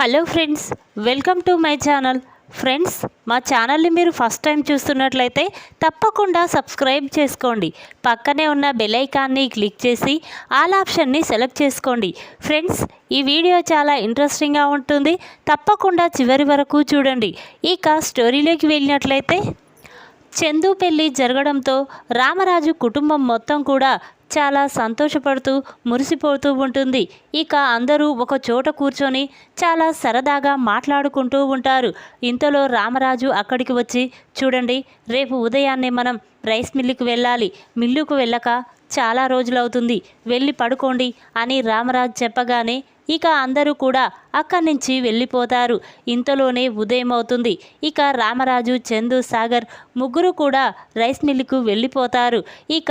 Hello friends welcome to my channel. Friends మా ఛానల్ని మీరు ఫస్ట్ టైం చూస్తున్నట్లయితే తప్పకుండా సబ్స్క్రైబ్ చేసుకోండి. పక్కనే ఉన్న బెల్ ఐకాన్ని క్లిక్ చేసి ఆల్ ఆప్షన్ని సెలెక్ట్ చేసుకోండి. ఫ్రెండ్స్ ఈ వీడియో చాలా ఇంట్రెస్టింగ్గా ఉంటుంది. తప్పకుండా చివరి వరకు చూడండి. ఇక స్టోరీలోకి వెళ్ళినట్లయితే చందు పెళ్ళి జరగడంతో రామరాజు కుటుంబం మొత్తం కూడా చాలా సంతోషపడుతూ మురిసిపోతూ ఉంటుంది. ఇక అందరూ ఒక చోట కూర్చొని చాలా సరదాగా మాట్లాడుకుంటూ ఉంటారు. ఇంతలో రామరాజు అక్కడికి వచ్చి చూడండి రేపు ఉదయాన్నే మనం రైస్ మిల్లుకు వెళ్ళాలి. మిల్లుకు వెళ్ళక చాలా రోజులవుతుంది. వెళ్ళి పడుకోండి అని రామరాజు చెప్పగానే ఇక అందరూ కూడా అక్కడి నుంచి వెళ్ళిపోతారు. ఇంతలోనే ఉదయం అవుతుంది ఇక రామరాజు చందు సాగర్ ముగ్గురు కూడా రైస్ మిల్లుకు వెళ్ళిపోతారు. ఇక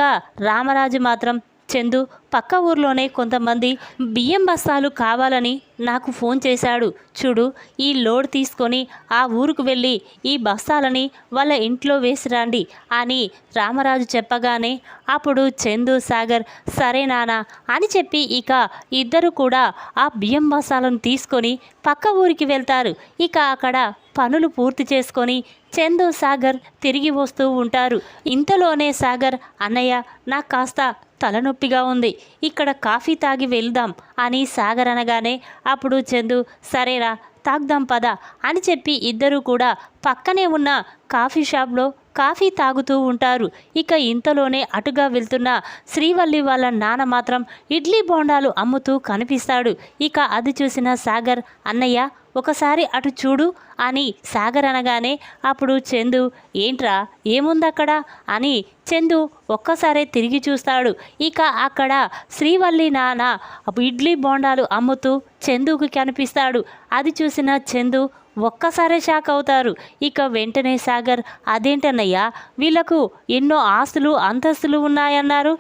రామరాజు మాత్రం చందు పక్క ఊర్లోనే కొంతమంది బియ్యం బస్తాలు కావాలని నాకు ఫోన్ చేశాడు. చూడు ఈ లోడ్ తీసుకొని ఆ ఊరుకు వెళ్ళి ఈ బస్తాలని వాళ్ళ ఇంట్లో వేసిరండి అని రామరాజు చెప్పగానే అప్పుడు చందు సాగర్ సరే నానా అని చెప్పి ఇక ఇద్దరు కూడా ఆ బియ్యం బస్తాలను తీసుకొని పక్క ఊరికి వెళ్తారు. ఇక అక్కడ పనులు పూర్తి చేసుకొని చందు సాగర్ తిరిగి వస్తూ ఉంటారు. ఇంతలోనే సాగర్ అన్నయ్య నాకు కాస్త తలనొప్పిగా ఉంది. ఇక్కడ కాఫీ తాగి వెళ్దాం అని సాగర్ అనగానే అప్పుడు చందు సరేరా తాగుదాం పద అని చెప్పి ఇద్దరూ కూడా పక్కనే ఉన్న కాఫీ షాప్లో కాఫీ తాగుతూ ఉంటారు. ఇక ఇంతలోనే అటుగా వెళ్తున్న శ్రీవల్లి వాళ్ళ నాన్న మాత్రం ఇడ్లీ బోండాలు అమ్ముతూ కనిపిస్తాడు. ఇక అది చూసిన సాగర్ అన్నయ్య ఒకసారి అటు చూడు అని సాగర్ అనగానే అప్పుడు చందు ఏంట్రా ఏముందక్కడ? అని చందు ఒక్కసారే తిరిగి చూస్తాడు. ఇక అక్కడ శ్రీవల్లి నాన్న ఇడ్లీ బోండాలు అమ్ముతూ చందుకు కనిపిస్తాడు. అది చూసిన చందు ఒక్కసారే షాక్ అవుతారు. ఇక వెంటనే సాగర్ అదేంటన్నయ్యా వీళ్ళకు ఎన్నో ఆస్తులు అంతస్తులు ఉన్నాయన్నారు.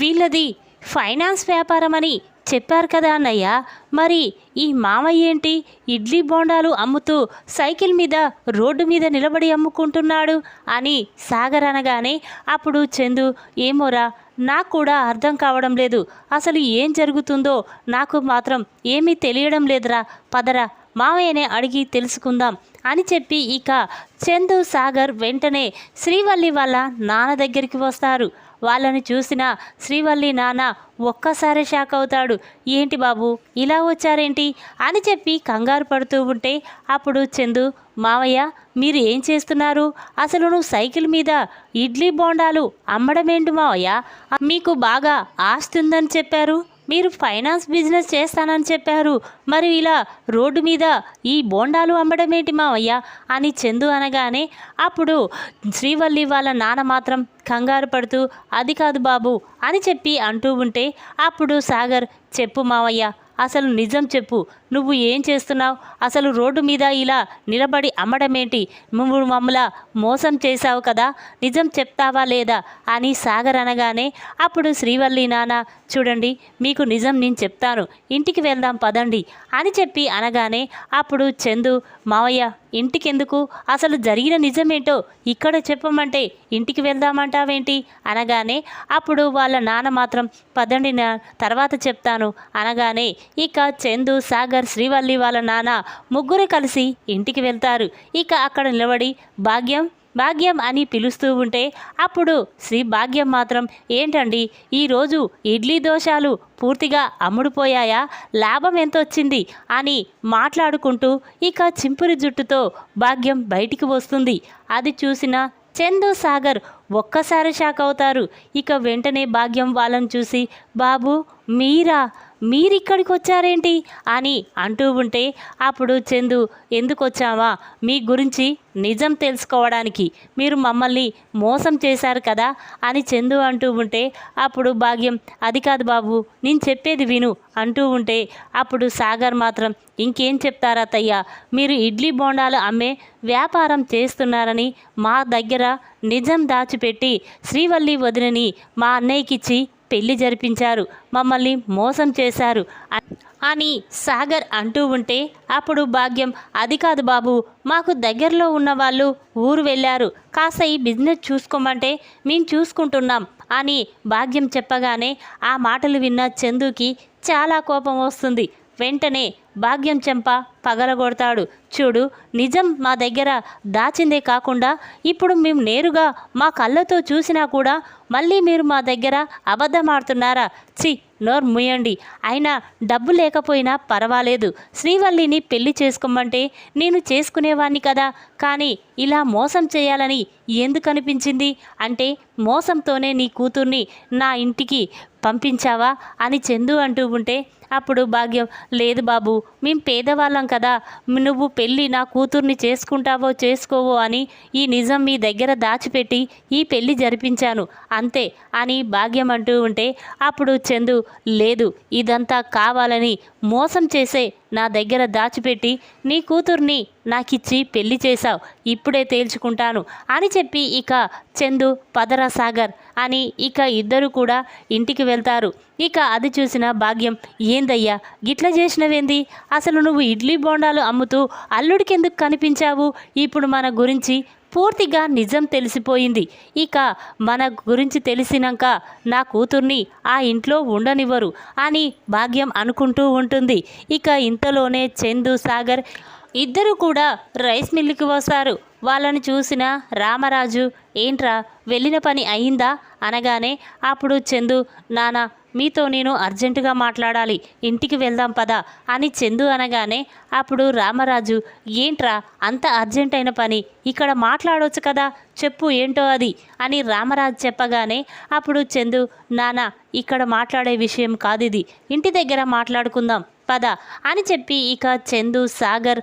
వీళ్ళది ఫైనాన్స్ వ్యాపారం అని చెప్పారు కదా అన్నయ్య. మరి ఈ మామయ్య ఏంటి? ఇడ్లీ బోండాలు అమ్ముతూ సైకిల్ మీద రోడ్డు మీద నిలబడి అమ్ముకుంటున్నాడు అని సాగర్ అనగానే అప్పుడు చందు ఏమోరా నాకు కూడా అర్థం కావడం లేదు. అసలు ఏం జరుగుతుందో నాకు మాత్రం ఏమీ తెలియడం లేదురా. పదరా మామయ్యనే అడిగి తెలుసుకుందాం అని చెప్పి ఇక చందు సాగర్ వెంటనే శ్రీవల్లి వాళ్ళ నాన్న దగ్గరికి వస్తారు. వాళ్ళని చూసిన శ్రీవల్లి నాన్న ఒక్కసారి షాక్ అవుతాడు. ఏంటి బాబు ఇలా వచ్చారేంటి? అని చెప్పి కంగారు పడుతూ ఉంటే అప్పుడు చందు మావయ్య మీరు ఏం చేస్తున్నారు? అసలు నువ్వు సైకిల్ మీద ఇడ్లీ బోండాలు అమ్మడమేంటి మావయ్య? మీకు బాగా ఆస్తి ఉందని చెప్పారు. మీరు ఫైనాన్స్ బిజినెస్ చేస్తానని చెప్పారు. మరి ఇలా రోడ్డు మీద ఈ బోండాలు అమ్మడం ఏంటి మావయ్య? అని చందు అనగానే అప్పుడు శ్రీవల్లి వాళ్ళ నాన్న మాత్రం కంగారు పడుతూ అది కాదు బాబు అని చెప్పి అంటూ ఉంటే అప్పుడు సాగర్ చెప్పు మావయ్య అసలు నిజం చెప్పు నువ్వు ఏం చేస్తున్నావు? అసలు రోడ్డు మీద ఇలా నిలబడి అమ్మడమేంటి? నువ్వు మమ్మల మోసం చేశావు కదా? నిజం చెప్తావా లేదా? అని సాగర్ అనగానే అప్పుడు శ్రీవల్లి నాన్న చూడండి మీకు నిజం నేను చెప్తాను. ఇంటికి వెళ్దాం పదండి అని చెప్పి అనగానే అప్పుడు చందు మావయ్య ఇంటికెందుకు? అసలు జరిగిన నిజమేంటో ఇక్కడ చెప్పమంటే ఇంటికి వెళ్దామంటావేంటి? అనగానే అప్పుడు వాళ్ళ నాన్న మాత్రం పదండి నా తర్వాత చెప్తాను. అనగానే ఇక చందు సాగర్ శ్రీవల్లి వాళ్ళ నాన్న ముగ్గురు కలిసి ఇంటికి వెళ్తారు. ఇక అక్కడ నిలబడి భాగ్యం భాగ్యం అని పిలుస్తూ ఉంటే అప్పుడు శ్రీ భాగ్యం మాత్రం ఏంటండి ఈరోజు ఇడ్లీ దోశలు పూర్తిగా అమ్ముడుపోయాయా? లాభం ఎంత వచ్చింది అని మాట్లాడుకుంటూ ఇక చింపురి జుట్టుతో భాగ్యం బయటికి వస్తుంది. అది చూసిన చందు సాగర్ ఒక్కసారి షాక్ అవుతారు. ఇక వెంటనే భాగ్యం వాళ్ళని చూసి బాబు మీరా? మీరిక్కడికి వచ్చారేంటి అని అంటూ ఉంటే అప్పుడు చందు ఎందుకు వచ్చావా మీ గురించి నిజం తెలుసుకోవడానికి మీరు మమ్మల్ని మోసం చేశారు కదా? అని చందు అంటూ ఉంటే అప్పుడు భాగ్యం అది కాదు బాబు నేను చెప్పేది విను అంటూ ఉంటే అప్పుడు సాగర్ మాత్రం ఇంకేం చెప్తారా తయ్య మీరు ఇడ్లీ బోండాలు అమ్మే వ్యాపారం చేస్తున్నారని మా దగ్గర నిజం దాచిపెట్టి శ్రీవల్లి వదినని మా అన్నయ్యకిచ్చి పెళ్ళి జరిపించారు. మమ్మల్ని మోసం చేశారు. అని సాగర్ అంటూ ఉంటే అప్పుడు భాగ్యం అది కాదు బాబు మాకు దగ్గరలో ఉన్న వాళ్ళు ఊరు వెళ్ళారు. కాస్త ఈ బిజినెస్ చూసుకోమంటే మేము చూసుకుంటున్నాం అని భాగ్యం చెప్పగానే ఆ మాటలు విన్న చందుకి చాలా కోపం వస్తుంది. వెంటనే భాగ్యం చెంప పగలగొడతాడు. చూడు నిజం మా దగ్గర దాచిందే కాకుండా ఇప్పుడు మేము నేరుగా మా కళ్ళతో చూసినా కూడా మళ్ళీ మీరు మా దగ్గర అబద్ధమాడుతున్నారా? చి నోర్ ముయ్యండి అయినా డబ్బు లేకపోయినా పర్వాలేదు. శ్రీవల్లిని పెళ్ళి చేసుకోమంటే నేను చేసుకునేవాణ్ణి కదా. కానీ ఇలా మోసం చేయాలని ఎందుకు అనిపించింది? అంటే మోసంతోనే నీ కూతుర్ని నా ఇంటికి పంపించావా? అని చందు అంటూ ఉంటే అప్పుడు భాగ్యం లేదు బాబు మేం పేదవాళ్ళం కదా నువ్వు పెళ్ళి నా కూతుర్ని చేసుకుంటావో చేసుకోవో అని ఈ నిజం మీ దగ్గర దాచిపెట్టి ఈ పెళ్ళి జరిపించాను అంతే అని భాగ్యం అంటూ ఉంటే అప్పుడు చందు లేదు ఇదంతా కావాలని మోసం చేసే నా దగ్గర దాచిపెట్టి నీ కూతుర్ని నాకిచ్చి పెళ్ళి చేశావు ఇప్పుడే తేల్చుకుంటాను అని చెప్పి ఇక చందు పదరా సాగర్ అని ఇక ఇద్దరు కూడా ఇంటికి వెళ్తారు. ఇక అది చూసిన భాగ్యం ఏందయ్యా? గిట్ల చేసినవేంది? అసలు నువ్వు ఇడ్లీ బోండాలు అమ్ముతూ అల్లుడికెందుకు కనిపించావు? ఇప్పుడు మన గురించి పూర్తిగా నిజం తెలిసిపోయింది. ఇక మన గురించి తెలిసినాక నా కూతుర్ని ఆ ఇంట్లో ఉండనివ్వరు అని భాగ్యం అనుకుంటూ ఉంటుంది. ఇక ఇంతలోనే చందు సాగర్ ఇద్దరు కూడా రైస్ మిల్లుకి వస్తారు. వాళ్ళని చూసిన రామరాజు ఏంట్రా వెళ్ళిన పని అయిందా? అనగానే అప్పుడు చందు నానా మీతో నేను అర్జెంటుగా మాట్లాడాలి ఇంటికి వెళ్దాం పదా అని చందు అనగానే అప్పుడు రామరాజు ఏంట్రా అంత అర్జెంట్ అయిన పని ఇక్కడ మాట్లాడవచ్చు కదా చెప్పు ఏంటో అది అని రామరాజు చెప్పగానే అప్పుడు చందు నానా ఇక్కడ మాట్లాడే విషయం కాదు ఇది ఇంటి దగ్గర మాట్లాడుకుందాం పద అని చెప్పి ఇక చందు సాగర్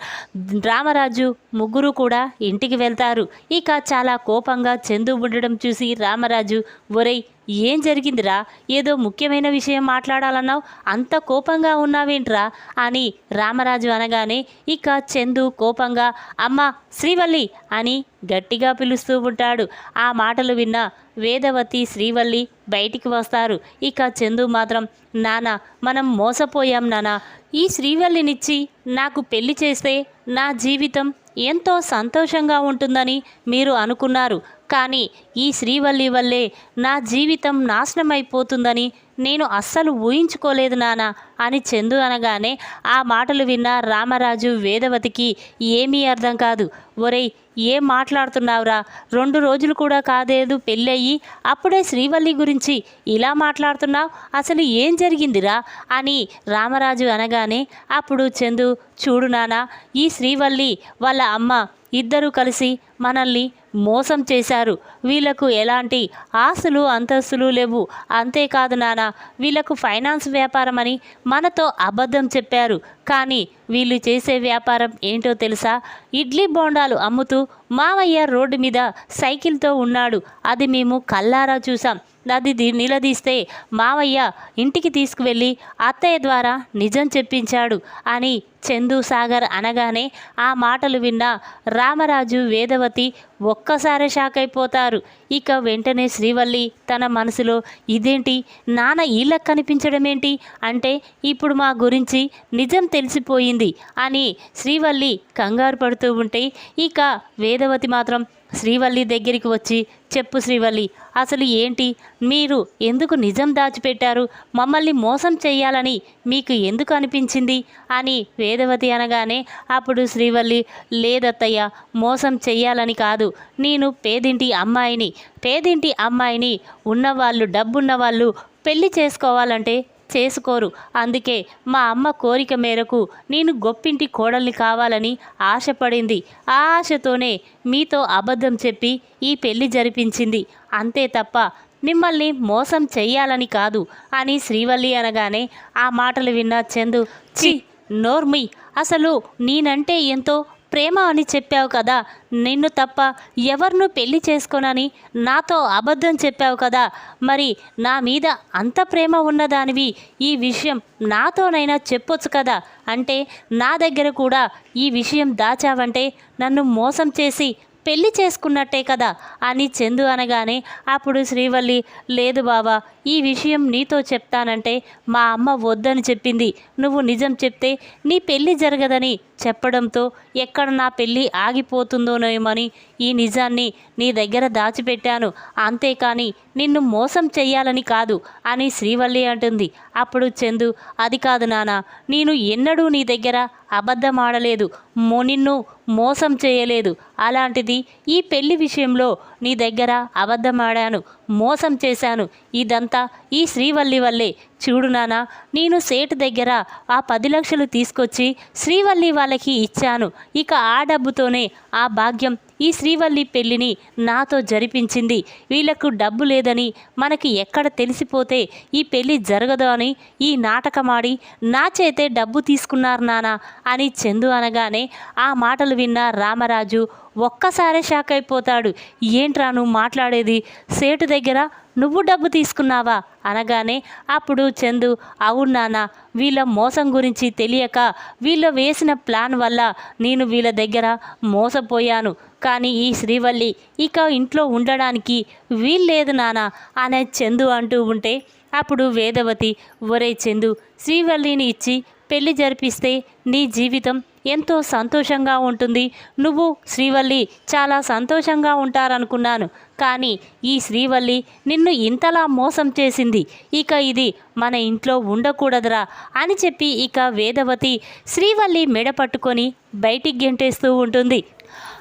రామరాజు ముగ్గురు కూడా ఇంటికి వెళ్తారు. ఇక చాలా కోపంగా చందు ఉండడం చూసి రామరాజు ఒరేయ్ ఏం జరిగిందిరా? ఏదో ముఖ్యమైన విషయం మాట్లాడాలన్నావు? అంత కోపంగా ఉన్నావేంట్రా? అని రామరాజు అనగానే ఇక చందు కోపంగా అమ్మ శ్రీవల్లి అని గట్టిగా పిలుస్తూ ఉంటాడు. ఆ మాటలు విన్న వేదవతి శ్రీవల్లి బయటికి వస్తారు. ఇక చందు మాత్రం నానా మనం మోసపోయాం నానా ఈ శ్రీవల్లినిచ్చి నాకు పెళ్ళి చేస్తే నా జీవితం ఎంతో సంతోషంగా ఉంటుందని మీరు అనుకున్నారు. కానీ ఈ శ్రీవల్లి వల్లే నా జీవితం నాశనమైపోతుందని నేను అస్సలు ఊహించుకోలేదు నానా అని చందు అనగానే ఆ మాటలు విన్న రామరాజు వేదవతికి ఏమీ అర్థం కాదు. ఒరేయ్ ఏం మాట్లాడుతున్నావురా? రెండు రోజులు కూడా కాదేదు పెళ్ళయ్యి అప్పుడే శ్రీవల్లి గురించి ఇలా మాట్లాడుతున్నావు? అసలు ఏం జరిగిందిరా? అని రామరాజు అనగానే అప్పుడు చందు చూడు నానా ఈ శ్రీవల్లి వాళ్ళ అమ్మ ఇద్దరూ కలిసి మనల్ని మోసం చేశారు. వీళ్ళకు ఎలాంటి ఆస్తులు అంతస్తులు లేవు. అంతేకాదు నాన్న వీళ్ళకు ఫైనాన్స్ వ్యాపారం అని మనతో అబద్ధం చెప్పారు. కానీ వీళ్ళు చేసే వ్యాపారం ఏంటో తెలుసా? ఇడ్లీ బోండాలు అమ్ముతూ మావయ్య రోడ్డు మీద సైకిల్తో ఉన్నాడు. అది మేము కల్లారా చూసాం అది నిలదీస్తే మావయ్య ఇంటికి తీసుకువెళ్ళి అత్తయ్య ద్వారా నిజం చెప్పించాడు అని చందు సాగర్ అనగానే ఆ మాటలు విన్న రామరాజు వేదవతి ఒక్కసారి షాక్ అయిపోతారు ఇక వెంటనే శ్రీవల్లి తన మనసులో ఇదేంటి? నాన్న ఇలా కనిపించడం ఏంటి అంటే ఇప్పుడు మా గురించి నిజం తెలిసిపోయింది అని శ్రీవల్లి కంగారు పడుతూ ఉంటే ఇక వేదవతి మాత్రం శ్రీవల్లి దగ్గరికి వచ్చి చెప్పు శ్రీవల్లి అసలు ఏంటి? మీరు ఎందుకు నిజం దాచిపెట్టారు? మమ్మల్ని మోసం చేయాలని మీకు ఎందుకు అనిపించింది? అని వేదవతి అనగానే అప్పుడు శ్రీవల్లి లేదత్తయ్య మోసం చెయ్యాలని కాదు. నేను పేదింటి అమ్మాయిని. పేదింటి అమ్మాయిని ఉన్నవాళ్ళు డబ్బున్నవాళ్ళు పెళ్ళి చేసుకోవాలంటే చేసుకోరు. అందుకే మా అమ్మ కోరిక మేరకు నేను గొప్పింటి కోడల్ని కావాలని ఆశపడింది. ఆ ఆశతోనే మీతో అబద్ధం చెప్పి ఈ పెళ్ళి జరిపించింది. అంతే తప్ప మిమ్మల్ని మోసం చెయ్యాలని కాదు అని శ్రీవల్లి అనగానే ఆ మాటలు విన్న చందు చి నోర్మి! అసలు నేనంటే ఎంతో ప్రేమ అని చెప్పావు కదా నిన్ను తప్ప ఎవరిను పెళ్ళి చేసుకోనని నాతో అబద్ధం చెప్పావు కదా మరి నా మీద అంత ప్రేమ ఉన్నదానివి ఈ విషయం నాతోనైనా చెప్పొచ్చు కదా? అంటే నా దగ్గర కూడా ఈ విషయం దాచావంటే నన్ను మోసం చేసి పెళ్ళి చేసుకున్నట్టే కదా అని చందు అనగానే అప్పుడు శ్రీవల్లి లేదు బావా ఈ విషయం నీతో చెప్తానంటే మా అమ్మ వద్దని చెప్పింది. నువ్వు నిజం చెప్తే నీ పెళ్ళి జరగదని చెప్పడంతో ఎక్కడ నా పెళ్ళి ఆగిపోతుందోనేమని ఈ నిజాన్ని నీ దగ్గర దాచిపెట్టాను. అంతేకాని నిన్ను మోసం చెయ్యాలని కాదు అని శ్రీవల్లి అంటుంది. అప్పుడు చందు అది కాదు నాన్న నేను ఎన్నడూ నీ దగ్గర అబద్ధమాడలేదు. మో నిన్ను మోసం చేయలేదు. అలాంటిది ఈ పెళ్ళి విషయంలో నీ దగ్గర అబద్ధమాడాను. మోసం చేశాను. ఇదంతా ఈ శ్రీవల్లి వల్లే. చూడు నానా నేను సేటు దగ్గర ఆ పది లక్షలు తీసుకొచ్చి శ్రీవల్లి వాళ్ళకి ఇచ్చాను. ఇక ఆ డబ్బుతోనే ఆ భాగ్యం ఈ శ్రీవల్లి పెళ్ళిని నాతో జరిపించింది. వీళ్ళకు డబ్బు లేదని మనకి ఎక్కడ తెలిసిపోతే ఈ పెళ్ళి జరగదు అని ఈ నాటకమాడి నా చేతే డబ్బు తీసుకున్నారు నానా అని చందు అనగానే ఆ మాటలు విన్న రామరాజు ఒక్కసారే షాక్ అయిపోతాడు. ఏంట్రా నువ్వు మాట్లాడేది? సేటు దగ్గర నువ్వు డబ్బు తీసుకున్నావా? అనగానే అప్పుడు చందు అవును నాన్న వీళ్ళ మోసం గురించి తెలియక వీళ్ళు వేసిన ప్లాన్ వల్ల నేను వీళ్ళ దగ్గర మోసపోయాను. కానీ ఈ శ్రీవల్లి ఇక ఇంట్లో ఉండడానికి వీల్లేదు నాన్న అనే చందు అంటూ ఉంటే అప్పుడు వేదవతి ఒరే చందు శ్రీవల్లిని ఇచ్చి పెళ్ళి జరిపిస్తే నీ జీవితం ఎంతో సంతోషంగా ఉంటుంది. నువ్వు శ్రీవల్లి చాలా సంతోషంగా ఉంటారనుకున్నాను. కానీ ఈ శ్రీవల్లి నిన్ను ఇంతలా మోసం చేసింది. ఇక ఇది మన ఇంట్లో ఉండకూడదురా అని చెప్పి ఇక వేదవతి శ్రీవల్లి మెడ పట్టుకొని బయటికి గెంటేస్తూ ఉంటుంది.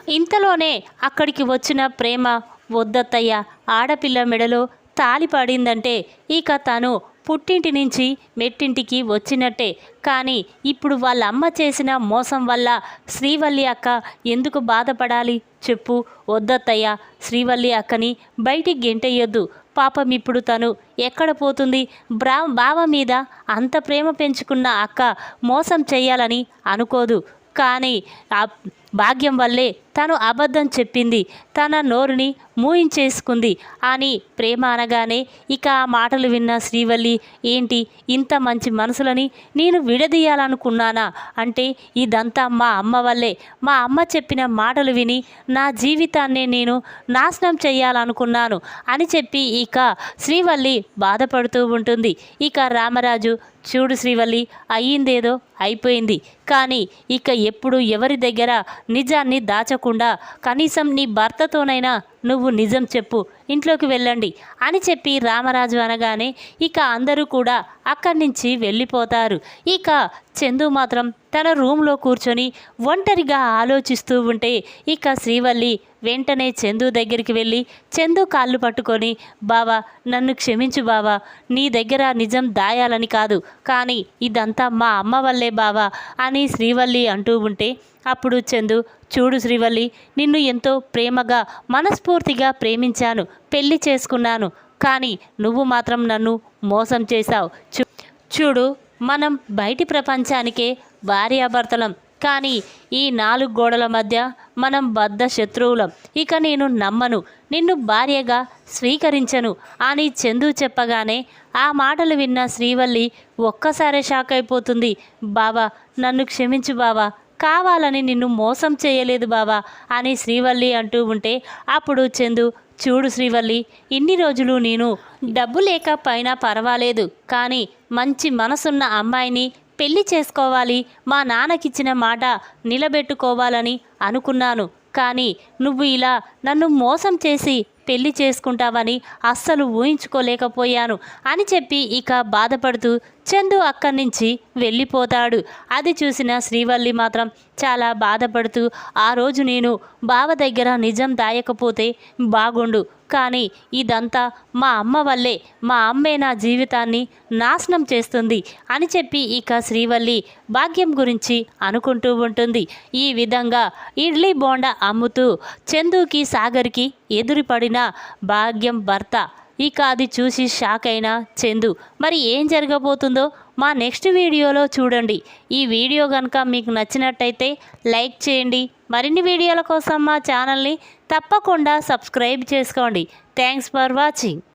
ఇంతలోనే అక్కడికి వచ్చిన ప్రేమ వద్దత్తయ్య ఆడపిల్ల మెడలో తాలి పడిందంటే ఇక తను పుట్టింటి నుంచి మెట్టింటికి వచ్చినట్టే. కానీ ఇప్పుడు వాళ్ళ అమ్మ చేసిన మోసం వల్ల శ్రీవల్లి అక్క ఎందుకు బాధపడాలి చెప్పు. వద్దత్తయ్య శ్రీవల్లి అక్కని బయటికి గెంటయ్యొద్దు పాపం ఇప్పుడు తను ఎక్కడ పోతుంది? బ్రా బావ మీద అంత ప్రేమ పెంచుకున్న అక్క మోసం చేయాలని అనుకోదు. కానీ ఆ భాగ్యం వల్లే తను అబద్ధం చెప్పింది. తన నోరుని మూయించేసుకుంది. అని ప్రేమ అనగానే ఇక ఆ మాటలు విన్న శ్రీవల్లి ఏంటి ఇంత మంచి మనసులని నేను విడదీయాలనుకున్నానా? అంటే ఇదంతా మా అమ్మ వల్లే. మా అమ్మ చెప్పిన మాటలు విని నా జీవితాన్నే నేను నాశనం చేయాలనుకున్నాను అని చెప్పి ఇక శ్రీవల్లి బాధపడుతూ ఉంటుంది. ఇక రామరాజు చూడు శ్రీవల్లి అయ్యిందేదో అయిపోయింది. కానీ ఇక ఎప్పుడు ఎవరి దగ్గర నిజాన్ని దాచకుండా కనీసం నీ భర్తతోనైనా నువ్వు నిజం చెప్పు ఇంట్లోకి వెళ్ళండి అని చెప్పి రామరాజు అనగానే ఇక అందరూ కూడా అక్కడి నుంచి వెళ్ళిపోతారు. ఇక చందు మాత్రం తన రూమ్లో కూర్చొని ఒంటరిగా ఆలోచిస్తూ ఉంటే ఇక శ్రీవల్లి వెంటనే చందు దగ్గరికి వెళ్ళి చందు కాళ్ళు పట్టుకొని బావా నన్ను క్షమించు బావా నీ దగ్గర నిజం దాయాలని కాదు కానీ ఇదంతా మా అమ్మ వల్లే బావా అని శ్రీవల్లి అంటూ ఉంటే అప్పుడు చందు చూడు శ్రీవల్లి నిన్ను ఎంతో ప్రేమగా మనస్ఫూర్తిగా ప్రేమించాను పెళ్ళి చేసుకున్నాను. కానీ నువ్వు మాత్రం నన్ను మోసం చేశావు. చూ చూడు మనం బయటి ప్రపంచానికే భార్యాభర్తలం. కానీ ఈ నాలుగు గోడల మధ్య మనం బద్ధ శత్రువులం. ఇక నేను నమ్మను నిన్ను భార్యగా స్వీకరించను అని చందు చెప్పగానే ఆ మాటలు విన్న శ్రీవల్లి ఒక్కసారే షాక్ అయిపోతుంది. బావా నన్ను క్షమించు బావా కావాలని నిన్ను మోసం చేయలేదు బావా అని శ్రీవల్లి అంటూ ఉంటే అప్పుడు చందు చూడు శ్రీవల్లి ఇన్ని రోజులు నేను డబ్బు లేక పైన పర్వాలేదు కానీ మంచి మనసున్న అమ్మాయిని పెళ్ళి చేసుకోవాలి మా నాన్నకిచ్చిన మాట నిలబెట్టుకోవాలని అనుకున్నాను కానీ నువ్వు ఇలా నన్ను మోసం చేసి పెళ్ళి చేసుకుంటావని అస్సలు ఊహించుకోలేకపోయాను అని చెప్పి ఇక బాధపడుతూ చందు అక్కడి నుంచి వెళ్ళిపోతాడు. అది చూసిన శ్రీవల్లి మాత్రం చాలా బాధపడుతూ ఆ రోజు నేను బావ దగ్గర నిజం దాయకపోతే బాగుండు. కానీ ఇదంతా మా అమ్మ వల్లే. మా అమ్మే నా జీవితాన్ని నాశనం చేస్తుంది అని చెప్పి ఇక శ్రీవల్లి భాగ్యం గురించి అనుకుంటూ ఉంటుంది. ఈ విధంగా ఇడ్లీ బోండా అమ్ముతూ చందుకి సాగర్కి ఎదురుపడిన భాగ్యం భర్త ఇక అది చూసి షాక్ అయిన చందు. మరి ఏం జరగబోతుందో మా నెక్స్ట్ వీడియోలో చూడండి. ఈ వీడియో కనుక మీకు నచ్చినట్టయితే లైక్ చేయండి. మరిన్ని వీడియోల కోసం మా ఛానల్ని తప్పకుండా సబ్స్క్రైబ్ చేసుకోండి. Thanks for watching.